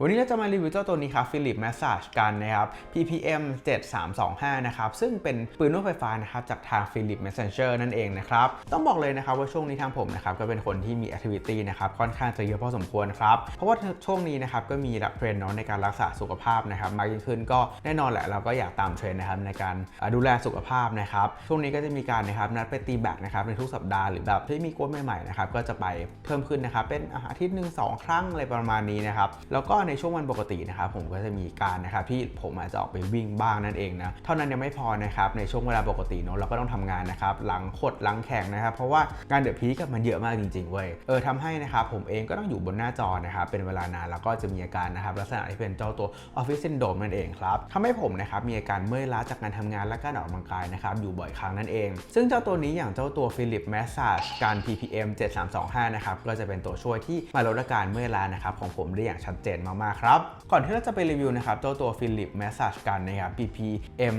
วันนี้เราจะมารีวิวเจ้าตัวนี้ครับ Philip Massage กันนะครับ PPM 7325 นะครับ ซึ่งเป็นปืนนวดไฟฟ้านะครับ จากทาง Philip Messenger นั่นเองนะครับ ต้องบอกเลยนะครับว่าช่วงนี้ทางผมนะครับ ก็เป็นคนที่มี activity นะครับ ค่อนข้างจะเยอะพอสมควรครับ เพราะว่าช่วงนี้นะครับ ก็มีรับเทรนด์เนาะในการรักษาสุขภาพนะครับ มากยิ่งขึ้นก็แน่นอนแหละเราก็อยากตามเทรนด์นะครับในการดูแลสุขภาพนะครับ ช่วงนี้ก็จะมีการนะครับนัดไปตีแบดนะครับในทุกสัปดาห์หรือแบบที่มีโค้ชใหม่ๆนะครับก็จะไปเพิ่มขึ้นนะครับเป็นอาทิตย์หนึ่งสองครั้งอะไรประมาณนี้นะครับแล้วก็ในช่วงวันปกตินะครับผมก็จะมีการนะครับที่ผมอาจจะออกไปวิ่งบ้างนั่นเองนะเท่านั้นยังไม่พอนะครับในช่วงเวลาปกติเนาะเราก็ต้องทำงานนะครับหลังขดหลังแข่งนะครับ เพราะว่างานเดือดพีกับมันเยอะมากจริงๆเว้ยเออทำให้นะครับผมเองก็ต้องอยู่บนหน้าจอนะครับเป็นเวลานานแล้วก็จะมีอาการนะครับลักษณะที่เป็นเจ้าตัว Office Syndrome นั่นเองครับทำให้ผมนะครับมีอาการเมื่อยล้าจากการทำงานและการออกกำลังกายนะครับอยู่บ่อยครั้งนั่นเอง ซึ่งเจ้าตัวนี้อย่างเจ้าตัว Philip Massage การ PPM 7325นะครับก็จะเป็นตัวช่วยที่มาลดอาการเมื่อยล้านะครับของผมได้อย่างชัดเจนมากๆครับ ก่อนที่เราจะไปรีวิวนะครับเจ้าตัว Philip Massage กันนะครับ PPM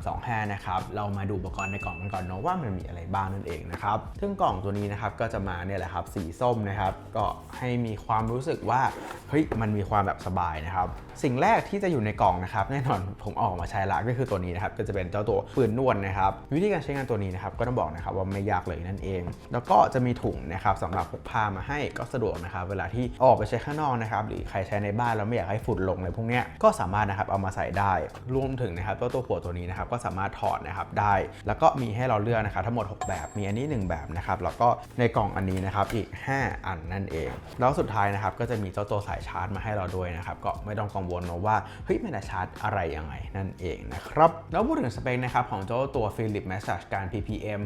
7325นะครับเรามาดูอุปกรณ์ในกล่องกันก่อนเนาะว่ามันมีอะไรบ้างนั่นเองนะครับซึ่งกล่องตัวนี้นะครับก็จะมาเนี่ยแหละครับสีส้มนะครับก็ให้มีความรู้สึกว่าเฮ้ยมันมีความแบบสบายนะครับสิ่งแรกที่จะอยู่ในกล่องนะครับแน่นอนผมออกมาใช้ละก็คือตัวนี้นะครับก็จะเป็นเจ้าตัวปืนนวดนะครับวิธีการใช้งานตัวนี้นะครับก็ต้องบอกนะครับว่าไม่ยากเลยนั่นเอง แล้วก็จะมีถุงนะครับสำหรับพกพามาให้ก็สะดวกนะครับเวลาที่ออกไปใช้ข้างนอกนะครับหรือใครใช้ในบ้านแล้วไม่อยากให้ฝุ่นลงอะไรพวกเนี้ยก็สามารถนะครับเอามาใส่ได้รวมถึงนะครับตัวตัวหัวตัวนี้นะครับก็สามารถถอดนะครับได้ แล้วก็มีให้เราเลือกนะครับทั้งหมด 6 แบบมีอันนี้ 1 แบบนะครับแล้วก็ในกล่องอันนี้นะครับอีก 5 อันนั่นเอง แล้วสุดท้ายนะครับก็จะมีเจ้าตัวสายชาร์จมาให้เราด้วยนะครับก็ไม่ต้องกังวลนะว่าเฮ้ยมันจะชาร์จอะไรยังไงนั่นเองนะครับแล้วพูดถึงสเปคนะครับของเจ้าตัว Philip Massage การ PPM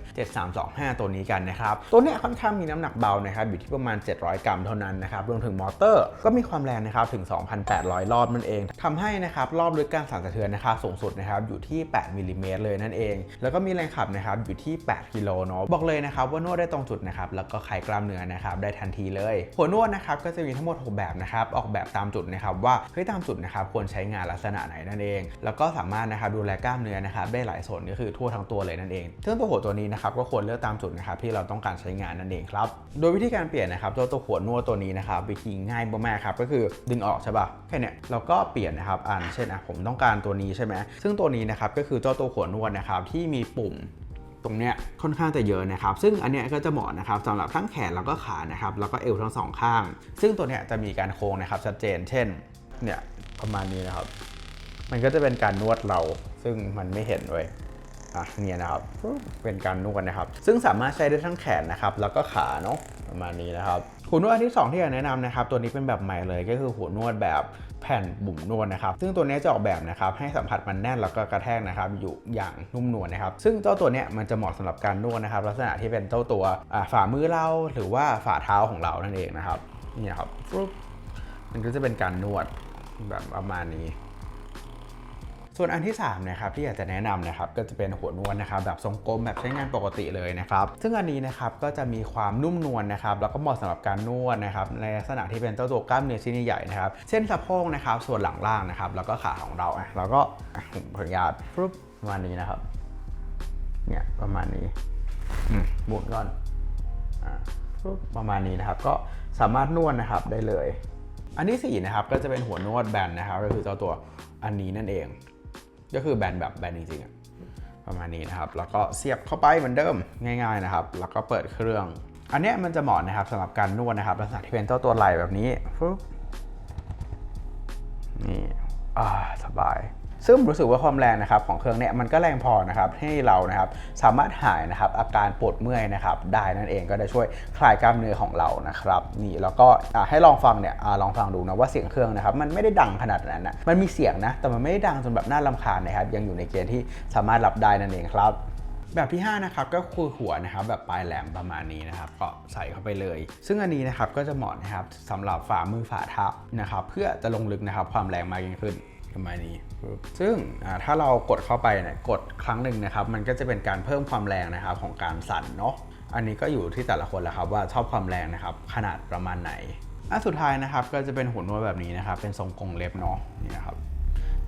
7325 ตัวนี้กันนะครับตัวเนี้ยค่อนข้างมีน้ำหนักเบานะครับอยู่ที่ประมาณ 700 กรัมเท่านั้นนะครับรวมถึงมอเตอร์ก็มีความแรงนะครับถึง2,800 รอบนั่นเองทำให้นะครับรอบลึกการสั่นสะเทือนนะครับสูงสุดนะครับอยู่ที่ 8มิลลิเมตรเลยนั่นเอง แล้วก็มีแรงขับนะครับอยู่ที่ 8 กิโลเนาะบอกเลยนะครับว่านวดได้ตรงจุดนะครับแล้วก็คลายกล้ามเนื้อนะครับได้ทันทีเลย หัวนวดนะครับก็จะมีทั้งหมด 6 แบบนะครับออกแบบตามจุดนะครับว่าเฮ้ยตามจุดนะครับควรใช้งานลักษณะไหนนั่นเอง แล้วก็สามารถนะครับดูแลกล้ามเนื้อนะครับได้หลายส่วนก็คือทั่วทั้งตัวเลยนั่นเองซึ่งตัวหัวตัวนี้นะครับก็ควรเลือกตามจุดนะครับที่เราต้องการใช้งานนั่นเองครับโดยวิธีการเปลี่ยนนะครับตัวตัวหัวนวดตัวนี้นะครับวิธีง่ายมากๆครับก็คือดึงออกใช่ป่ะแค่เนี้ยเราก็เปลี่ยนนะครับอ่านเช่นอะผมต้องการตัวนี้ใช่ไหมซึ่งตัวนี้นะครับก็คือเจ้าตัวหัวนวดนะครับที่มีปุ่มตรงเนี้ยค่อนข้างจะเยอะนะครับ ซึ่งอันเนี้ยก็จะเหมาะนะครับสำหรับทั้งแขนแล้วก็ขานะครับแล้วก็เอวทั้งสองข้าง ซึ่งตัวเนี้ยจะมีการโค้งนะครับชัดเจน เช่นเนี่ยประมาณนี้นะครับ มันก็จะเป็นการนวดเรา ซึ่งมันไม่เห็นเลยอะเนี่ยนะครับเป็นการนวดนะครับ ซึ่งสามารถใช้ได้ทั้งแขนนะครับ แล้วก็ขาเนาะประมาณนี้นะครับ หัวนวดอันที่ 2 ที่อยากแนะนำนะครับตัวนี้เป็นแบบใหม่เลยก็คือหัวนวดแบบแผ่นบุ่มนวดนะครับซึ่งตัวนี้จะออกแบบนะครับให้สัมผัสมันแน่นแล้วก็กระแทกนะครับอยู่อย่างนุ่มนวลนะครับซึ่งเจ้าตัวนี้มันจะเหมาะสำหรับการนวดนะครับลักษณะที่เป็นเจ้าตัวฝ่ามือเราหรือว่าฝ่าเท้าของเรานั่นเองนะครับนี่ครับมันก็จะเป็นการนวดแบบประมาณนี้ ส่วนอันที่3นะครับที่อยากจะแนะนำนะครับก็จะเป็นหัวนวดนะครับแบบทรงกลมแบบใช้งานปกติเลยนะครับซึ่งอันนี้นะครับก็จะมีความนุ่มนวลนะครับแล้วก็เหมาะสำหรับการนวดนะครับในลักษณะที่เป็นเจ้าตัวกล้ามเนื้อชิ้นใหญ่นะครับเส้นสะโพกนะครับส่วนหลังล่างนะครับแล้วก็ขาของเราอะเราก็อะผมขออนุญาตปุ๊บประมาณนี้นะครับเนี่ยประมาณนี้หมุนก่อนอ่าปุ๊บประมาณนี้นะครับก็สามารถนวดนะครับได้เลย อันที่สี่นะครับก็จะเป็นหัวนวดแบนนะครับก็คือเจ้าตัวอันนี้นั่นเอง ก็คือแบนแบบแบนจริงๆอะประมาณนี้นะครับ แล้วก็เสียบเข้าไปเหมือนเดิมง่าย ๆนะครับ แล้วก็เปิดเครื่อง อันนี้มันจะเหมาะนะครับสำหรับการนวดนะครับ ลักษณะที่เป็นเจ้าตัวไหล่แบบนี้ฟึ๊บนี่อ่าสบาย ซึ่งรู้สึกว่าความแรงนะครับของเครื่องเนี้ยมันก็แรงพอนะครับให้เรานะครับสามารถหายนะครับอาการปวดเมื่อยนะครับได้นั่นเองก็ได้ช่วยคลายกล้ามเนื้อของเรานะครับนี่แล้วก็ให้ลองฟังเนี่ยอลองฟังดูนะว่าเสียงเครื่องนะครับมันไม่ได้ดังขนาดนั้นนะมันมีเสียงนะแต่มันไม่ได้ดังจนแบบน่ารำคาญนะครับยังอยู่ในเกณฑ์ที่สามารถรับได้นั่นเองครับแบบที่ 5 นะครับก็คือหัวนะครับแบบปลายแหลมประมาณนี้นะครับก็ใส่เข้าไปเลย ซึ่งอันนี้นะครับก็จะเหมาะนะครับสำหรับฝ่ามือฝ่าเท้านะครับเพื่อจะลงลึกนะครับความแรงมากยิ่งขึ้น ประมาณนี้ซึ่งถ้าเรากดเข้าไปเนี่ยกดครั้งหนึ่งนะครับ มันก็จะเป็นการเพิ่มความแรงนะครับของการสั่นเนาะอันนี้ก็อยู่ที่แต่ละคนแหละครับว่าชอบความแรงนะครับ ขนาดประมาณไหนอันสุดท้ายนะครับก็จะเป็นหัวนวดแบบนี้นะครับ เป็นทรงกรงเล็บเนาะนี่นะครับ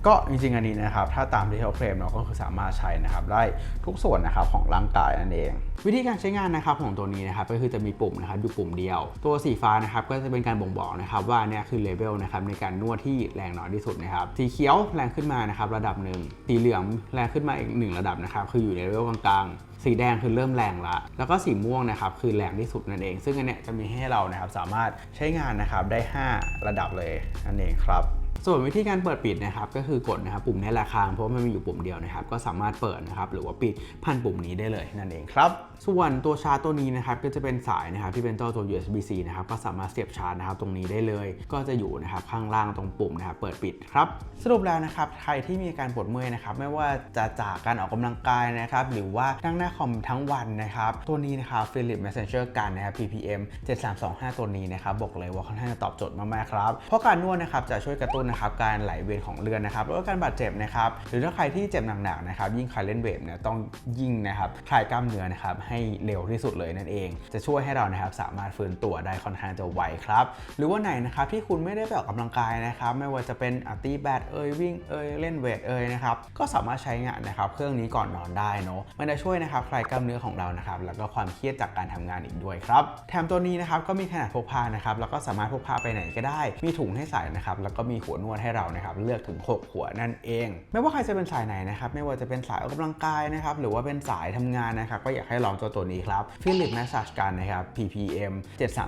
ก็จริงๆอันนี้นะครับ ถ้าตามที่เขาเคลมเนาะก็คือสามารถใช้นะครับได้ทุกส่วนนะครับของร่างกายนั่นเอง วิธีการใช้งานนะครับของตัวนี้นะครับก็คือจะมีปุ่มนะครับอยู่ปุ่มเดียว ตัวสีฟ้านะครับก็จะเป็นการบ่งบอกนะครับว่าเนี่ยคือเลเวลนะครับในการนวดที่แรงน้อยที่สุดนะครับสีเขียวแรงขึ้นมานะครับระดับหนึ่งสีเหลืองแรงขึ้นมาอีกหนึ่งระดับนะครับคืออยู่ในเลเวลกลางๆ สีแดงคือเริ่มแรงละ แล้วก็สีม่วงนะครับคือแรงที่สุดนั่นเอง ซึ่งอันเนี้ยจะมีให้เรานะครับสามารถใช้งานนะครับได้ 5 ระดับเลยนั่นเองครับ ส่วนวิธีการเปิดปิดนะครับก็คือกดนะครับปุ่มในี้แหละค้าเพราะว่ามันมีอยู่ปุ่มเดียวนะครับ ก็สามารถเปิดนะครับหรือว่าปิดผ่านปุ่มนี้ได้เลยนั่นเองครับ ส่วนตัวชาร์จตัวนี้นะครับก็จะเป็นสายนะครับที่เป็นเจ้าตัว USB-C นะครับก็สามารถเสียบชาร์จนะครับตรงนี้ได้เลย ก็จะอยู่นะครับข้างล่างตรงปุ่มนะครับเปิดปิดครับสรุปแล้วนะครับใครที่มีการปวดเมื่อยนะครับไม่ว่าจะจากการออกกำลังกายนะครับหรือว่านั่งหน้าคอมทั้งวันนะครับตัวนี้นะครับ Philips Messenger กันนะครับ PPM 7325 ตัวนี้นะครับบอกเลยว่าค่อนข้างจะตอบโจทย์มากๆครับเพราะการนวดนะครับจะช่วยกระตุ้นนะครับการไหลเวียนของเลือดนะครับแลดการบาดเจ็บนะครับหรือถ้าใครที่เจ็บหนักๆนะครับยิ่งใครเล่นเวทเนี่ยต้องยิ่งนะครับคลายกล้ามเนื้อนะครับให้เร็วที่สุดเลยนั่นเอง จะช่วยให้เรานะครับสามารถฟื้นตัวได้ค่อนข้างจะไวครับหรือว่าไหนนะครับที่คุณไม่ได้ไปออกกำลังกายนะครับไม่ว่าจะเป็นอาตีแบดเอยวิ่งเอยเล่นเวทเอยนะครับก็สามารถใช้งานนะครับเครื่องนี้ก่อนนอนได้เนาะมันจะช่วยนะครับคลายกล้ามเนื้อของเรานะครับแล้วก็ความเครียดจากการทำงานอีกด้วยครับแถมตัวนี้นะครับก็มีขนาดพกพานะครับแล้วก็สามารถพกพาไปไหนก็ได้ มีถุงให้ใส่นะครับแล้วก็มีหัวนวดให้เรานะครับเลือกถึง 6 หัวนั่นเอง ไม่ว่าใครจะเป็นสายไหนนะครับไม่ว่าจะเป็นสายออกกำลังกายนะครับหรือว่าเป็นสายทำงานนะครับก็อยากให้ลองตัวตัวนี้ครับฟิลิปแมสซาจการนะครับ PPM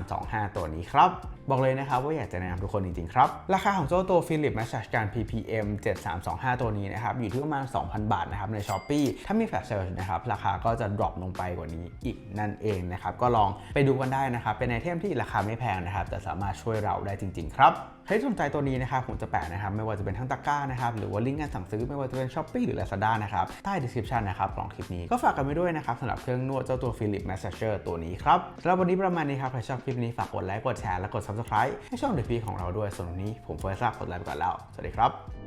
7325 ตัวนี้ครับ บอกเลยนะครับว่าอยากจะแนะนำทุกคนจริงๆครับ ราคาของเจ้าตัว Philip Massage Gun PPM 7325 ตัวนี้นะครับอยู่ที่ประมาณ 2,000 บาทนะครับใน s h อ p e e ถ้ามีแฟลชเซลนะครับราคาก็จะดรอปลงไปกว่านี้อีกนั่นเองนะครับก็ลองไปดูกันได้นะครับเป็นไอเทมที่ราคาไม่แพงนะครับแต่สามารถช่วยเราได้จริง ๆ ครับใครสนใจตัวนี้นะครับผมจะแปะนะครับไม่ว่าจะเป็นทั้งตะกร้านะครับหรือว่าลิงก์การสั่งซื้อไม่ว่าจะเป็น s h อ p e e หรือ Lazada นะครับใต้ description นะครับของคลิปนี้ก็ฝากกันไว้ด้วยนะครับสำหรับเครื่องนวดเจ้าตัว Philip Massager ตัวนี้ครับสำหรับวันนี้ประมาณนี้ครับใครชอบคลิปนี้ฝากกดไลค์กดแชร์และกด subscribe ให้ช่องเดอะพีของเราด้วยส่วนวันนี้ผมเฟิร์สลากดไลค์ไปก่อนแล้ว สวัสดีครับ